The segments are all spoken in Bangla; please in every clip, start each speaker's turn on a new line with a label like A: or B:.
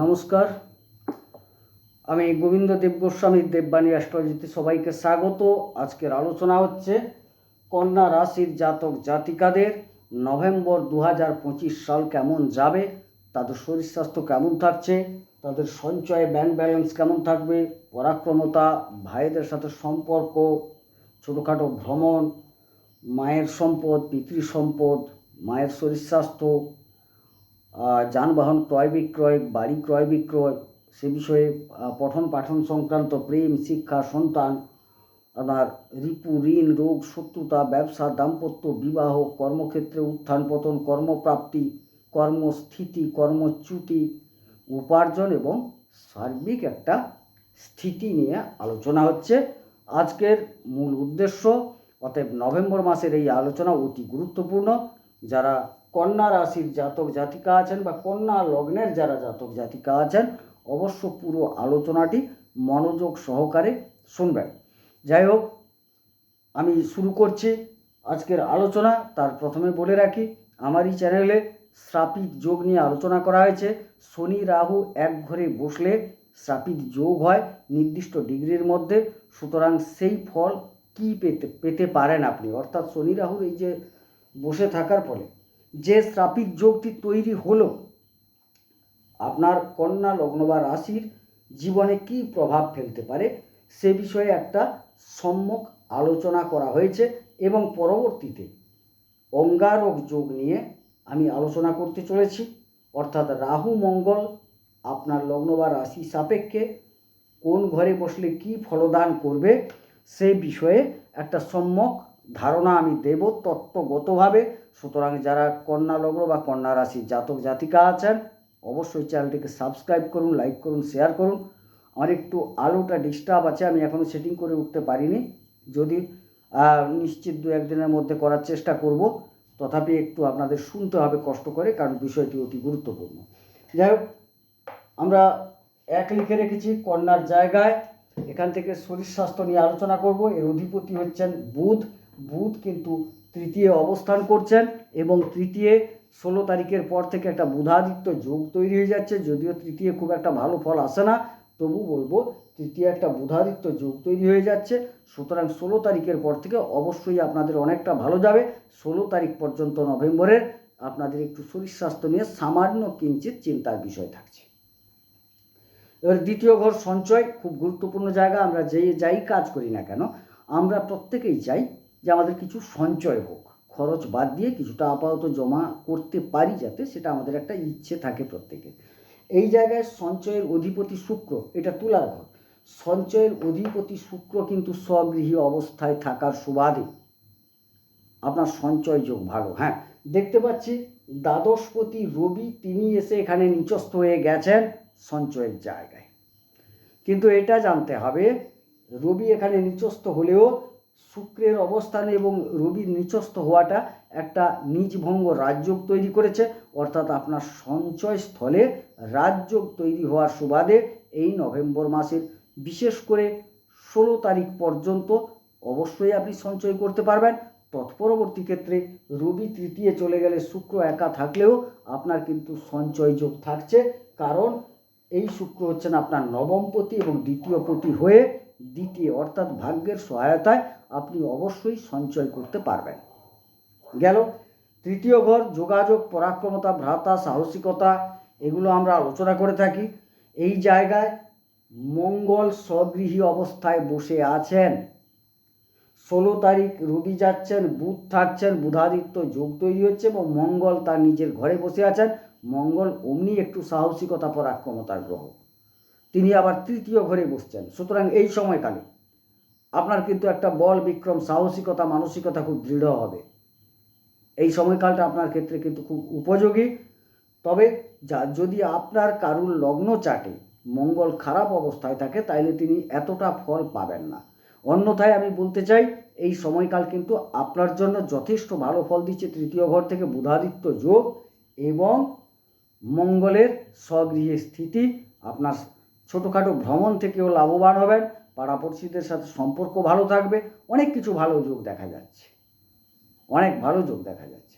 A: নমস্কার। আমি গোবিন্দ দেব গোস্বামীর দেববাণী অ্যাস্ট্রোলজিতে সবাইকে স্বাগত। আজকের আলোচনা হচ্ছে কন্যা রাশির জাতক জাতিকাদের নভেম্বর দু হাজার পঁচিশ সাল কেমন যাবে, তাদের শরীর স্বাস্থ্য কেমন থাকছে, তাদের সঞ্চয়ে ব্যাংক ব্যালেন্স কেমন থাকবে, পরাক্রমতা, ভাইদের সাথে সম্পর্ক, ছোটোখাটো ভ্রমণ, মায়ের সম্পদ, পিতৃ সম্পদ, মায়ের শরীর স্বাস্থ্য যানবাহন ক্রয় বিক্রয়, বাড়ি ক্রয় বিক্রয়, সে বিষয়ে পঠন পাঠন সংক্রান্ত প্রেম, শিক্ষা, সন্তান, আপনার রিপু, ঋণ, রোগ, শত্রুতা, ব্যবসা, দাম্পত্য বিবাহ, কর্মক্ষেত্রে উত্থান পতন, কর্মপ্রাপ্তি, কর্মস্থিতি, কর্মচ্যুতি, উপার্জন এবং সার্বিক একটা স্থিতি নিয়ে আলোচনা হচ্ছে। আজকের মূল উদ্দেশ্য, অতএব নভেম্বর মাসের এই আলোচনা অতি গুরুত্বপূর্ণ। যারা কন্যা রাশির জাতক জাতিকা আছেন বা কন্যা লগ্নের যারা জাতক জাতিকা আছেন, অবশ্য পুরো আলোচনাটি মনোযোগ সহকারে শুনবেন। যাই হোক, আমি শুরু করছি আজকের আলোচনা। তার প্রথমে বলে রাখি আমার এই চ্যানেলে শ্রাপিত যোগ নিয়ে আলোচনা করা হয়েছে। শনি, রাহু এক ঘরে বসলে শ্রাপিত যোগ হয় নির্দিষ্ট ডিগ্রির মধ্যে। সুতরাং সেই ফল কি পেতে পেতে পারেন আপনি? অর্থাৎ শনি, রাহুর এই যে বসে থাকার ফলে। যে শ্রাপিত যোগটি তৈরি হলো, আপনার কন্যা লগ্ন বা রাশির জীবনে কি প্রভাব ফেলতে পারে, সে বিষয়ে একটা সম্যক আলোচনা করা হয়েছে এবং পরবর্তীতে অঙ্গারক যোগ নিয়ে আমি আলোচনা করতে চলেছি। অর্থাৎ রাহু মঙ্গল আপনার লগ্ন বা রাশি সাপেক্ষে কোন ঘরে বসলে কি ফলদান করবে, সে বিষয়ে একটা সম্যক ধারণা আমি দেব তত্ত্বগতভাবে। সুতরাং যারা কন্যা লগ্ন বা কন্যা রাশির জাতক জাতিকা আছেন, অবশ্যই চ্যানেলটিকে সাবস্ক্রাইব করুন, লাইক করুন, শেয়ার করুন। আমার একটু আলোটা ডিস্টার্ব আছে, আমি এখনও সেটিং করে উঠতে পারিনি। যদি নিশ্চিত দু একদিনের মধ্যে করার চেষ্টা করব। তথাপি একটু আপনাদের শুনতে হবে কষ্ট করে, কারণ বিষয়টি অতি গুরুত্বপূর্ণ। যাই হোক, আমরা এক লিখে রেখেছি, কন্যার জায়গায়। এখান থেকে শরীর স্বাস্থ্য নিয়ে আলোচনা করব। এর অধিপতি হচ্ছেন বুধ। বুধ কিন্তু তৃতীয় অবস্থান করছেন এবং তৃতীয় ষোলো তারিখের পর থেকে একটা বুধাদিত্য যোগ তৈরি হয়ে যাচ্ছে, যদিও তৃতীয় খুব একটা ভালো ফল আসে না। তবু বলব, তৃতীয় একটা বুধাদিত্য যোগ তৈরি হয়ে যাচ্ছে, সুতরাং ষোলো তারিখের পর থেকে অবশ্যই আপনাদের অনেকটা ভালো যাবে। ষোলো তারিখ পর্যন্ত নভেম্বরের আপনাদের একটু শরীর স্বাস্থ্য নিয়ে সামান্য কিঞ্চিত চিন্তার বিষয় থাকছে। এবার দ্বিতীয় ঘর সঞ্চয়, খুব গুরুত্বপূর্ণ জায়গা, আমরা যে যাই কাজ করি না কেন, আমরা প্রত্যেকেই চাই যে আমাদের কিছু সঞ্চয় হোক, খরচ বাদ দিয়ে কিছুটা আপাতত জমা করতে পারি যাতে সেটা আমাদের একটা ইচ্ছে থাকে প্রত্যেকের এই জায়গায় সঞ্চয়ের অধিপতি শুক্র, এটা তুলার ঘর। সঞ্চয়ের অধিপতি শুক্র কিন্তু স্বগৃহী অবস্থায় থাকার সুবাদে আপনার সঞ্চয় যোগ ভালো হ্যাঁ? দেখতে পাচ্ছি, দ্বাদশপতি রবি, তিনি এসে এখানে নিচস্থ হয়ে গেছেন সঞ্চয়ের জায়গায়। কিন্তু এটা জানতে হবে, রবি এখানে নিচস্থ হলেও শুক্রের অবস্থানে এবং রবির নিচস্থ হওয়াটা একটা নিজভঙ্গ রাজযোগ তৈরি করেছে। অর্থাৎ আপনার সঞ্চয় স্থলে রাজযোগ তৈরি হওয়ার সুবাদে এই নভেম্বর মাসের বিশেষ করে ষোলো তারিখ পর্যন্ত অবশ্যই আপনি সঞ্চয় করতে পারবেন। তৎপরবর্তী ক্ষেত্রে রবি তৃতীয় চলে গেলে শুক্র একা থাকলেও আপনার কিন্তু সঞ্চয় যোগ থাকছে। কারণ এই শুক্র হচ্ছেন আপনার নবমপতি এবং দ্বিতীয় পতি হয়ে দ্বিতীয় অর্থাৎ ভাগ্যের সহায়তায় আপনি অবশ্যই সঞ্চয় করতে পারবেন। গেল, তৃতীয় ঘর, যোগাযোগ, পরাক্রমতা, ভ্রাতা, সাহসিকতা, এগুলো আমরা আলোচনা করে থাকি। এই জায়গায় মঙ্গল স্বগৃহী অবস্থায় বসে আছেন। ষোলো তারিখ রবি যাচ্ছেন, বুধ থাকছেন, বুধাদিত্য যোগ তৈরি হচ্ছে এবং মঙ্গল তার নিজের ঘরে বসে আছেন। মঙ্গল অমনি একটু সাহসিকতা, পরাক্রমতার গ্রহ। তিনি আবার তৃতীয় ঘরে বসছেন। সুতরাং এই সময়কালে আপনার কিন্তু একটা বল, বিক্রম, সাহসিকতা, মানসিকতা খুব দৃঢ় হবে। এই সময়কালটা আপনার ক্ষেত্রে কিন্তু খুব উপযোগী। তবে যা, যদি আপনার কারুর লগ্ন চাটে, মঙ্গল খারাপ অবস্থায় থাকে, তাইলে তিনি এতটা ফল পাবেন না। অন্যথায় আমি বলতে চাই, এই সময়কাল কিন্তু আপনার জন্য যথেষ্ট ভালো ফল দিচ্ছে তৃতীয় ঘর থেকে বুধাদিত্য যোগ এবং মঙ্গলের স্বগৃহে স্থিতি, আপনার ছোটোখাটো ভ্রমণ থেকেও লাভবান হবেন। পাড়াপড়শিদের সাথে সম্পর্ক ভালো থাকবে, অনেক কিছু ভালো যোগ দেখা যাচ্ছে। অনেক ভালো যোগ দেখা যাচ্ছে।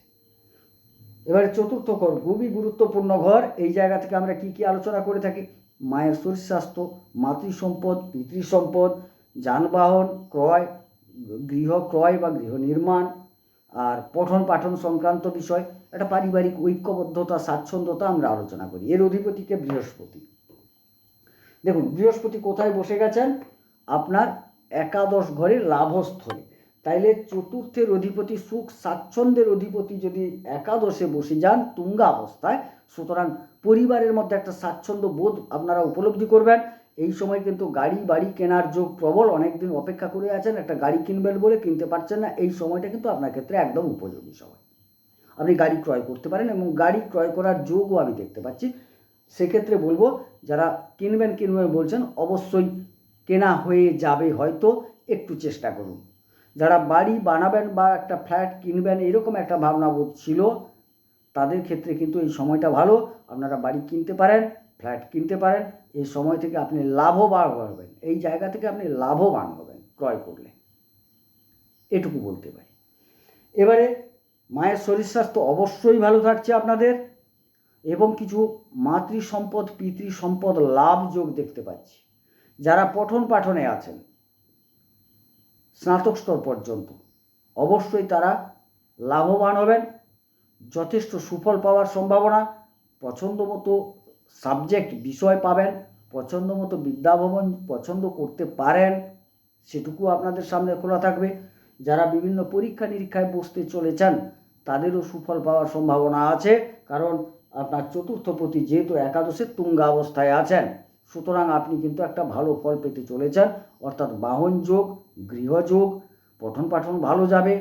A: এবারে চতুর্থ ঘর, খুবই গুরুত্বপূর্ণ ঘর। এই জায়গা থেকে আমরা কি কি আলোচনা করে থাকি? মায়ের শরীর স্বাস্থ্য মাতৃ সম্পদ পিতৃ সম্পদ যানবাহন, ক্রয়, গৃহ ক্রয় বা গৃহ নির্মাণ আর পঠন পাঠন সংক্রান্ত বিষয়। একটা পারিবারিক ঐক্যবদ্ধতা, স্বাচ্ছন্দ্যতা আমরা আলোচনা করি। এর অধিপতিকে বৃহস্পতি। দেখুন, বৃহস্পতি কোথায় বসে গেছেন? আপনার একাদশ ঘরে লাভস্থলে। তাইলে চতুর্থের অধিপতি সুখ, স্বাচ্ছন্দ্যের অধিপতি যদি একাদশে বসে যান তুঙ্গা অবস্থায় সুতরাং পরিবারের মধ্যে একটা স্বাচ্ছন্দ্য বোধ আপনারা উপলব্ধি করবেন। এই সময় কিন্তু গাড়ি, বাড়ি কেনার যোগ প্রবল, অনেকদিন অপেক্ষা করে আছেন, একটা গাড়ি কিনবেন বলে কিনতে পারছেন না, এই সময়টা কিন্তু আপনার ক্ষেত্রে একদম উপযোগী সময়। আপনি গাড়ি ক্রয় করতে পারেন এবং গাড়ি ক্রয় করার যোগও আমি দেখতে পাচ্ছি। সেক্ষেত্রে বলব, যারা কিনবেন কিনবেন বলছেন, অবশ্যই কেনা হয়ে যাবে হয়তো একটু চেষ্টা করুন। যারা বাড়ি বানাবেন বা একটা ফ্ল্যাট কিনবেন, এরকম একটা ভাবনাবোধ ছিল, তাদের ক্ষেত্রে কিন্তু এই সময়টা ভালো। আপনারা বাড়ি কিনতে পারেন, ফ্ল্যাট কিনতে পারেন এই সময় থেকে আপনি লাভবান হবেন। এই জায়গা থেকে আপনি লাভবান হবেন ক্রয় করলে। এটুকু বলতে পারি। এবারে মায়ের শরীর স্বাস্থ্য অবশ্যই ভালো থাকছে আপনাদের, এবং কিছু মাতৃ সম্পদ পিতৃ সম্পদ লাভ যোগ দেখতে পাচ্ছি। যারা পঠন পাঠনে আছেন, স্নাতক স্তর পর্যন্ত, অবশ্যই তারা লাভবান হবেন। যথেষ্ট সুফল পাওয়ার সম্ভাবনা, পছন্দ মতো সাবজেক্ট বিষয় পাবেন, পছন্দ মতো বিদ্যাভবন পছন্দ করতে পারেন, সেটুকু আপনাদের সামনে খোলা থাকবে। যারা বিভিন্ন পরীক্ষা নিরীক্ষায় বসতে চলেছেন, তাদেরও সুফল পাওয়ার সম্ভাবনা আছে, কারণ আপনার চতুর্থপতি যেহেতু একাদশের তুঙ্গা অবস্থায় আছেন সুতরাং আপনি কিন্তু একটা ভালো ফল পেতে চলেছেন, অর্থাৎ বাহন যোগ গৃহযোগ পঠন পাঠন ভালো যাবে,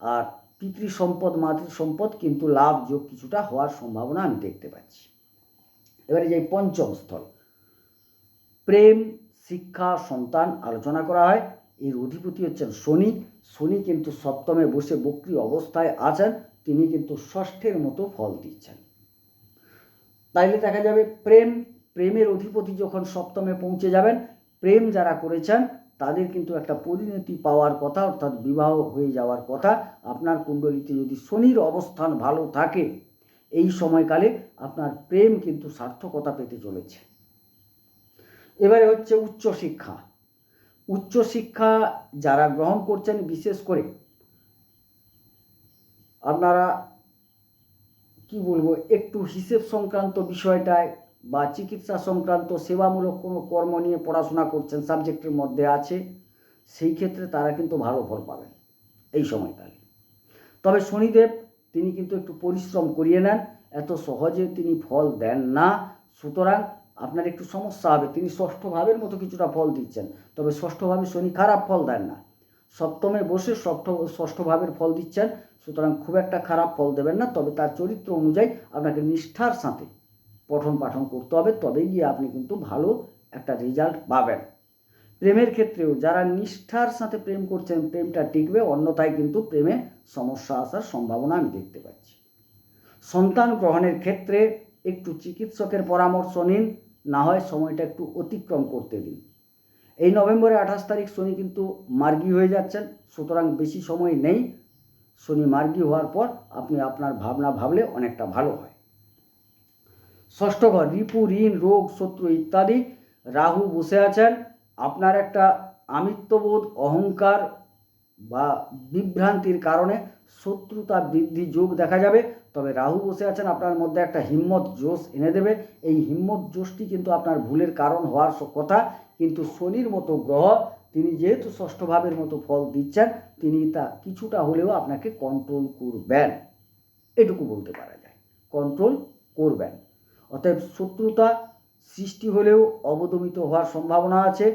A: আর পিতৃ সম্পদ মাতৃ সম্পদ কিন্তু লাভ যোগ কিছুটা হওয়ার সম্ভাবনা আমি দেখতে পাচ্ছি। এবারে যে পঞ্চম স্থল, প্রেম, শিক্ষা, সন্তান আলোচনা করা হয়। এর অধিপতি হচ্ছেন শনি। শনি কিন্তু সপ্তমে বসে বক্রি অবস্থায় আছেন। তিনি কিন্তু ষষ্ঠের মতো ফল দিচ্ছেন। তাইলে দেখা যাবে প্রেম প্রেমের অধিপতি যখন সপ্তমে পৌঁছে যাবেন, প্রেম যারা করেছেন, তাদের কিন্তু একটা পরিণতি পাওয়ার কথা, অর্থাৎ বিবাহ হয়ে যাওয়ার কথা। আপনার কুণ্ডলিতে যদি শনির অবস্থান ভালো থাকে, এই সময়কালে আপনার প্রেম কিন্তু সার্থকতা পেতে চলেছে। এবারে হচ্ছে উচ্চশিক্ষা উচ্চশিক্ষা যারা গ্রহণ করছেন, বিশেষ করে আপনারা, কি বলব, একটু হিসেব সংক্রান্ত বিষয়টায় বা চিকিৎসা সংক্রান্ত সেবামূলক কোনো কর্ম নিয়ে পড়াশোনা করছেন সাবজেক্টের মধ্যে আছে, সেই ক্ষেত্রে তারা কিন্তু ভালো ফল পাবেন এই সময়কালে। তবে শনিদেব, তিনি কিন্তু একটু পরিশ্রম করিয়ে নেন, এত সহজে তিনি ফল দেন না। সুতরাং আপনার একটু সমস্যা হবে, তিনি ষষ্ঠ ভাবের মতো কিছুটা ফল দিচ্ছেন, তবে ষষ্ঠ ভাবে শনি খারাপ ফল দেন না। সপ্তমে বসে ষষ্ঠ ষষ্ঠ ভাবের ফল দিচ্ছেন, সুতরাং খুব একটা খারাপ ফল দেবেন না, তবে তার চরিত্র অনুযায়ী আপনাকে নিষ্ঠার সাথে পঠন পাঠন করতে হবে, তবেই গিয়ে আপনি কিন্তু ভালো একটা রেজাল্ট পাবেন। প্রেমের ক্ষেত্রেও যারা নিষ্ঠার সাথে প্রেম করছেন, প্রেমটা টিকবে, অন্যথায় কিন্তু প্রেমে সমস্যা আসার সম্ভাবনা আমি দেখতে পাচ্ছি। সন্তান গ্রহণের ক্ষেত্রে একটু চিকিৎসকের পরামর্শ নিন, না হয় সময়টা একটু অতিক্রম করতে দিন। এই নভেম্বরের আঠাশ তারিখ শনি কিন্তু মার্গী হয়ে যাচ্ছেন, সুতরাং বেশি সময় নেই। শনি মার্গী হওয়ার পর আপনি আপনার ভাবনা ভাবলে অনেকটা ভালো হয়। ষষ্ঠ ঘর রিপু ঋণ রোগ, শত্রু ইত্যাদি রাহু বসে আছেন। আপনার একটা আমিত্ববোধ, অহংকার বা বিভ্রান্তির কারণে শত্রুতা বৃদ্ধি যোগ দেখা যাবে। তবে রাহু বসে আছেন, আপনার মধ্যে একটা হিম্মত জোশ এনে দেবে। এই হিম্মত জোশটি কিন্তু আপনার ভুলের কারণ হওয়ার কথা। কিন্তু শনির মতো গ্রহ, তিনি যেহেতু ষষ্ঠ ভাবের মতো ফল দিচ্ছেন, তিনি তা কিছুটা হলেও আপনাকে কন্ট্রোল করবেন। এটুকু বলতে পারা যায়। কন্ট্রোল করবেন। অতএব শত্রুতা সৃষ্টি হলেও অবদমিত হওয়ার সম্ভাবনা আছে।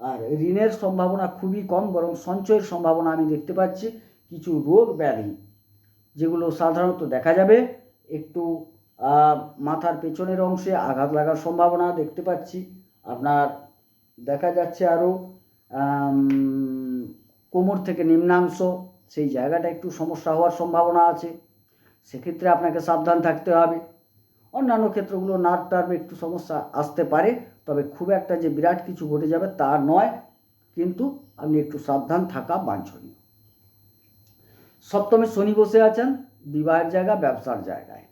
A: আর ঋণের সম্ভাবনা খুবই কম, বরং সঞ্চয়ের সম্ভাবনা আমি দেখতে পাচ্ছি, কিছু রোগ ব্যাধি, যেগুলো সাধারণত দেখা যাবে। একটু মাথার পেছনের অংশে আঘাত লাগার সম্ভাবনা দেখতে পাচ্ছি। আপনার দেখা যাচ্ছে আরও কোমর থেকে নিম্নাংশ, সেই জায়গাটা একটু সমস্যা হওয়ার সম্ভাবনা আছে। সেক্ষেত্রে আপনাকে সাবধান থাকতে হবে। অন্যান্য ক্ষেত্রগুলো নার্ভ টার্ভে একটু সমস্যা আসতে পারে, তবে খুব একটা যে বিরাট কিছু ঘটে যাবে তা নয়, কিন্তু আপনি একটু সাবধান থাকা বাঞ্ছনীয়। সপ্তমে শনি বসে আছেন, বিবাহের জায়গা, ব্যবসার জায়গায়।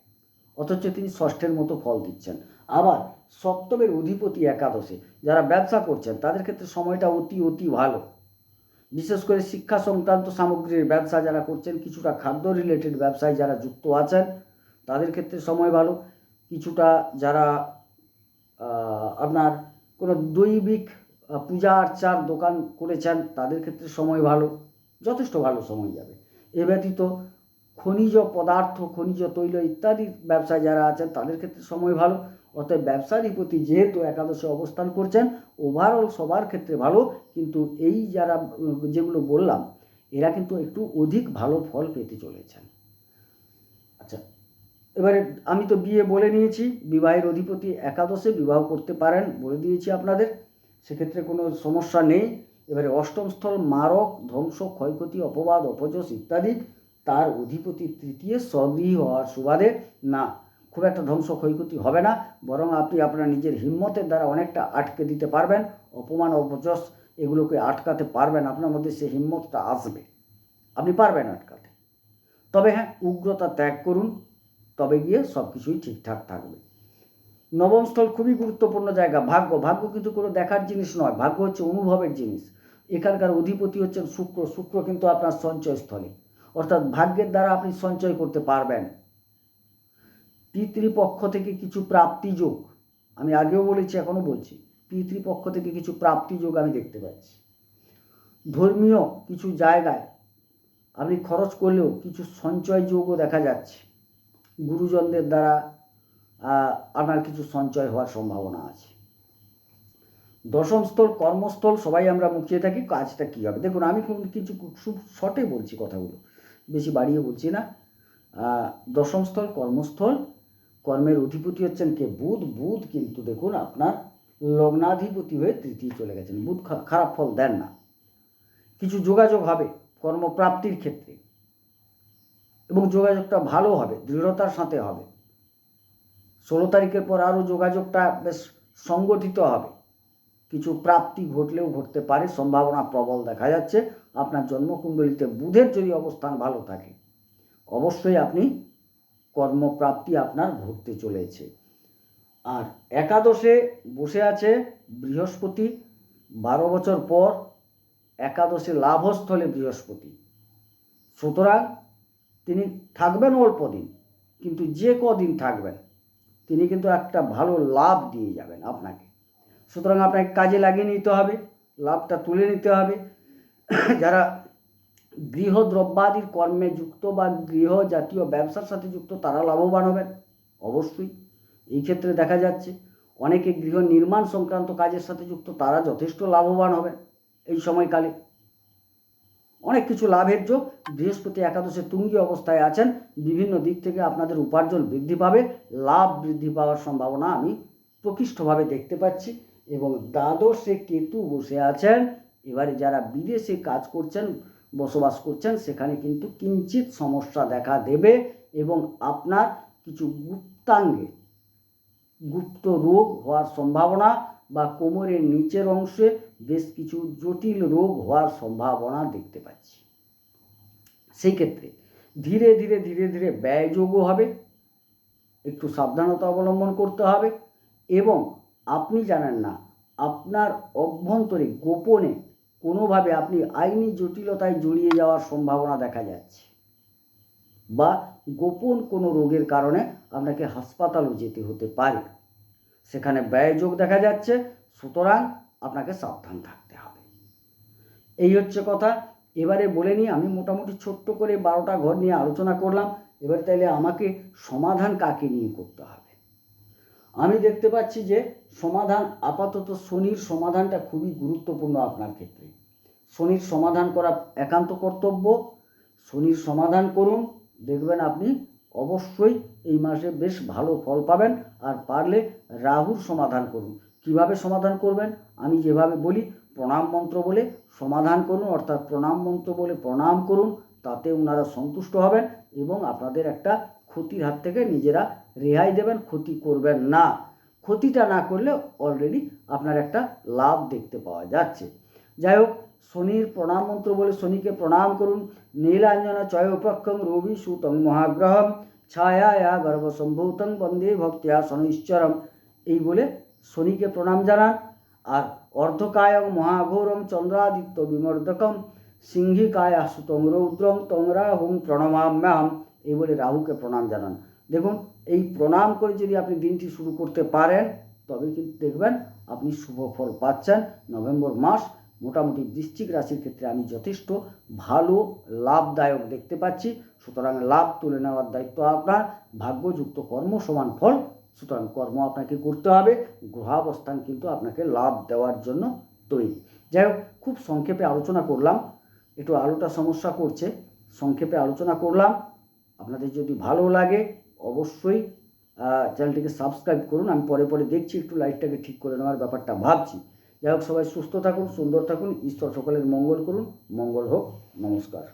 A: অথচ তিনি ষষ্ঠের মতো ফল দিচ্ছেন। আবার সপ্তমের অধিপতি একাদশে, যারা ব্যবসা করছেন, তাদের ক্ষেত্রে সময়টা অতি অতি ভালো। বিশেষ করে শিক্ষা সংক্রান্ত সামগ্রীর ব্যবসা যারা করছেন, কিছুটা খাদ্য রিলেটেড ব্যবসায় যারা যুক্ত আছেন, তাদের ক্ষেত্রে সময় ভালো। কিছুটা যারা আপনার কোনো দৈবিক পূজা আর্চার দোকান করেছেন, তাদের ক্ষেত্রে সময় ভালো, যথেষ্ট ভালো সময় যাবে। এ ব্যতীত খনিজ পদার্থ, খনিজ তৈল ইত্যাদি ব্যবসায় যারা আছেন, তাদের ক্ষেত্রে সময় ভালো। অতএব প্রতি যেহেতু একাদশে অবস্থান করছেন ওভারঅল সবার ক্ষেত্রে ভালো, কিন্তু এই যারা, যেগুলো বললাম, এরা কিন্তু একটু অধিক ভালো ফল পেতে চলেছেন। আচ্ছা এবারে আমি তো বিয়ে বলে নিয়েছি, বিবাহের অধিপতি একাদশে বিবাহ করতে পারেন বলে দিয়েছি আপনাদের, সেক্ষেত্রে কোনো সমস্যা নেই। এবারে অষ্টম স্থল মারক, ধ্বংস, ক্ষয়ক্ষতি, অপবাদ, অপযশ ইত্যাদি তার অধিপতি তৃতীয় স্বগৃহী হওয়ার সুবাদে না, খুব একটা ধ্বংস, ক্ষয়ক্ষতি হবে না, বরং আপনি আপনার নিজের হিম্মতের দ্বারা অনেকটা আটকে দিতে পারবেন, অপমান, অপযশ এগুলোকে আটকাতে পারবেন, আপনার মধ্যে সে হিম্মতটা আসবে। আপনি পারবেন আটকাতে। তবে হ্যাঁ উগ্রতা ত্যাগ করুন তবে গিয়ে সব কিছুই ঠিকঠাক থাকবে। নবম স্থল খুবই গুরুত্বপূর্ণ জায়গা। ভাগ্য ভাগ্য কিন্তু কোনো দেখার জিনিস নয়। ভাগ্য হচ্ছে অনুভবের জিনিস। এখানকার অধিপতি হচ্ছেন শুক্র। শুক্র কিন্তু আপনার সঞ্চয় স্থলে অর্থাৎ ভাগ্যের দ্বারা আপনি সঞ্চয় করতে পারবেন। পিতৃপক্ষ থেকে কিছু প্রাপ্তি যোগ। আমি আগেও বলেছি, এখনও বলছি। পিতৃপক্ষ থেকে কিছু প্রাপ্তি যোগ আমি দেখতে পাচ্ছি। ধর্মীয় কিছু জায়গায় আপনি খরচ করলেও কিছু সঞ্চয় যোগও দেখা যাচ্ছে। গুরুজনদের দ্বারা আহ, আপনার কিছু সঞ্চয় হওয়ার সম্ভাবনা আছে। দশম স্থল কর্মস্থল সবাই আমরা মুখিয়ে থাকি কাজটা কী হবে? দেখুন আমি কিছু খুব শর্টে বলছি কথাগুলো বেশি বাড়িয়ে বলছি না। দশম স্থল কর্মস্থল কর্মের অধিপতি হচ্ছেন কে? বুধ বুধ কিন্তু দেখুন আপনার লগ্নাধিপতি হয়ে তৃতীয় চলে গেছেন। বুধ খারাপ ফল দেন না। কিছু যোগাযোগ হবে কর্মপ্রাপ্তির ক্ষেত্রে। এবং যোগাযোগটা ভালো হবে, দৃঢ়তার সাথে হবে। ষোলো তারিখের পর আরও যোগাযোগটা বেশ সংগঠিত হবে। কিছু প্রাপ্তি ঘটলেও ঘটতে পারে, সম্ভাবনা প্রবল দেখা যাচ্ছে। আপনার জন্মকুণ্ডলিতে বুধের যদি অবস্থান ভালো থাকে, অবশ্যই আপনি কর্মপ্রাপ্তি আপনার ঘটতে চলেছে। আর একাদশে বসে আছে বৃহস্পতি, বারো বছর পর একাদশে লাভস্থলে বৃহস্পতি। সুতরাং তিনি থাকবেন অল্প দিন, কিন্তু যে কদিন থাকবেন, তিনি কিন্তু একটা ভালো লাভ দিয়ে যাবেন আপনাকে। সুতরাং আপনাকে কাজে লাগিয়ে নিতে হবে, লাভটা তুলে নিতে হবে। যারা গৃহ দ্রব্যাদির কর্মে যুক্ত বা গৃহ জাতীয় ব্যবসার সাথে যুক্ত, তারা লাভবান হবেন, অবশ্যই। এই ক্ষেত্রে দেখা যাচ্ছে, অনেকে গৃহ নির্মাণ সংক্রান্ত কাজের সাথে যুক্ত, তারা যথেষ্ট লাভবান হবেন। এই সময়কালে অনেক কিছু লাভের যোগ। বৃহস্পতি একাদশে তুঙ্গি অবস্থায় আছেন। বিভিন্ন দিক থেকে আপনাদের উপার্জন বৃদ্ধি পাবে। লাভ বৃদ্ধি পাওয়ার সম্ভাবনা আমি প্রকৃষ্টভাবে দেখতে পাচ্ছি এবং দ্বাদশে কেতু বসে আছেন। এবারে যারা বিদেশে কাজ করছেন, বসবাস করছেন, সেখানে কিন্তু কিঞ্চিত সমস্যা দেখা দেবে এবং আপনার কিছু গুপ্তাঙ্গে গুপ্ত রোগ হওয়ার সম্ভাবনা বা কোমরের নিচের অংশে বেশ কিছু জটিল রোগ হওয়ার সম্ভাবনা দেখতে পাচ্ছি। সেই ক্ষেত্রে ধীরে ধীরে ধীরে ধীরে ব্যয়যোগও হবে, একটু সাবধানতা অবলম্বন করতে হবে এবং আপনি জানেন না, আপনার অভ্যন্তরে গোপনে কোনোভাবে আপনি আইনি জটিলতায় জড়িয়ে যাওয়ার সম্ভাবনা দেখা যাচ্ছে বা গোপন কোনো রোগের কারণে আপনাকে হাসপাতালও যেতে হতে পারে। সেখানে ব্যয়যোগ দেখা যাচ্ছে, সুতরাং আপনাকে সাবধান থাকতে হবে। এই হচ্ছে কথা। এবারে বলে নিয়ে আমি মোটামুটি ছোট্ট করে বারোটা ঘর নিয়ে আলোচনা করলাম। এবার তাইলে আমাকে সমাধান কাকে নিয়ে করতে হবে? আমি দেখতে পাচ্ছি যে সমাধান আপাতত শনির সমাধানটা খুবই গুরুত্বপূর্ণ আপনার ক্ষেত্রে। শনির সমাধান করা একান্ত কর্তব্য। শনির সমাধান করুন। দেখবেন আপনি অবশ্যই এই মাসে বেশ ভালো ফল পাবেন। আর পারলে রাহুর সমাধান করুন। কীভাবে সমাধান করবেন? আমি যেভাবে বলি, প্রণাম মন্ত্র বলে সমাধান করুন, অর্থাৎ প্রণাম মন্ত্র বলে প্রণাম করুন, তাতে ওনারা সন্তুষ্ট হবেন এবং আপনাদের একটা ক্ষতির হাত থেকে নিজেরা রেহাই দেবেন, ক্ষতি করবেন না। ক্ষতিটা না করলে অলরেডি আপনার একটা লাভ দেখতে পাওয়া যাচ্ছে। যাই হোক, শনির প্রণাম মন্ত্র বলে শনিকে প্রণাম করুন। নীলাঞ্জন চয়োপক্ষম রবি সুতং মহাগ্রহম। ছায়া গর্ভসম্ভূতং বন্দে ভক্তিয়া শনিশ্চরম। এই বলে শনিকে প্রণাম জানান। আর অর্ধকায়ং মহাঘোরম চন্দ্রাদিত্য বিমর্দকম সিংহিকায়া সুতং রৌদ্রং তংরা হুম প্রণমাম্যাম এই বলে রাহুকে প্রণাম জানান। দেখুন, এই প্রণাম করে যদি আপনি দিনটি শুরু করতে পারেন, তবে কিন্তু দেখবেন আপনি শুভ ফল পাচ্ছেন। নভেম্বর মাস মোটামুটি বৃশ্চিক রাশির ক্ষেত্রে আমি যথেষ্ট ভালো, লাভদায়ক দেখতে পাচ্ছি। সুতরাং লাভ তুলে নেওয়ার দায়িত্ব আপনার। ভাগ্যযুক্ত কর্ম সমান ফল সুতরাং কর্ম আপনাকে করতে হবে গ্রহাবস্থান কিন্তু আপনাকে লাভ দেওয়ার জন্য তৈরি। যাই হোক, খুব সংক্ষেপে আলোচনা করলাম, একটু আলোটা সমস্যা করছে, সংক্ষেপে আলোচনা করলাম। আপনাদের যদি ভালো লাগে, অবশ্যই চ্যানেলটিকে সাবস্ক্রাইব করুন। আমি পরে পরে দেখছি, একটু লাইটটাকে ঠিক করে নেওয়ার ব্যাপারটা ভাবছি। যাই হোক, সবাই সুস্থ থাকুন, সুন্দর থাকুন, ঈশ্বর সকলের মঙ্গল করুন, মঙ্গল হোক, নমস্কার।